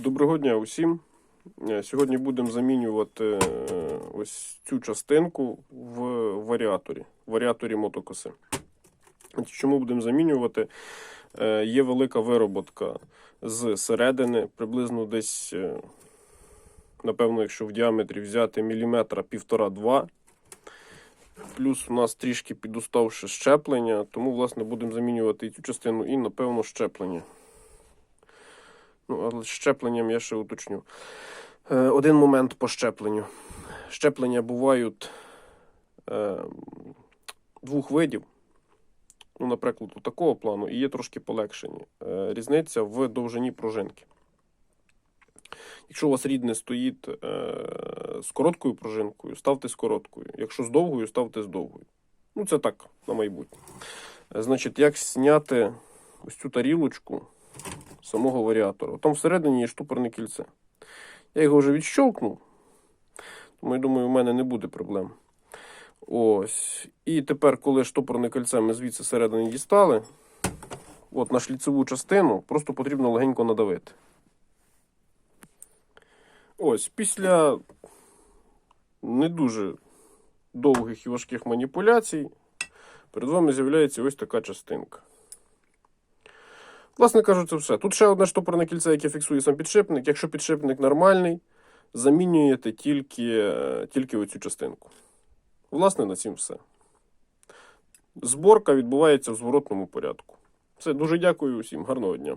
Доброго дня усім. Е, Сьогодні будемо замінювати е, ось цю частинку в варіаторі, варіаторі мотокоси. Чому будемо замінювати? Е, Є велика вироботка з середини, приблизно десь, напевно, якщо в діаметрі взяти міліметра півтора-два. Плюс у нас трішки підуставши щеплення, тому, власне, будемо замінювати і цю частину, і, напевно, щеплення. Ну, але щепленням я ще уточню. Е, один момент по щепленню. Щеплення бувають е, двох видів. Ну, наприклад, у такого плану і є трошки полегшені. Е, різниця в довжині пружинки. Якщо у вас рідне стоїть е, з короткою пружинкою, ставте з короткою. Якщо з довгою, ставте з довгою. Ну, це так, на майбутнє. Е, Значить, як зняти ось цю тарілочку самого варіатора. Там всередині є штупорне кільце. Я його вже відщовкнув, тому я думаю, у мене не буде проблем. Ось. І тепер, коли штопорне кільце ми звідси всередині дістали, от на шліцеву частину просто потрібно легенько надавити. Ось, після не дуже довгих і важких маніпуляцій, перед вами з'являється ось така частинка. Власне кажучи, це все. Тут ще одне штопорне кільце, яке фіксує сам підшипник. Якщо підшипник нормальний, замінюєте тільки, тільки оцю частинку. Власне, на цім все. Зборка відбувається в зворотному порядку. Все, дуже дякую усім, гарного дня.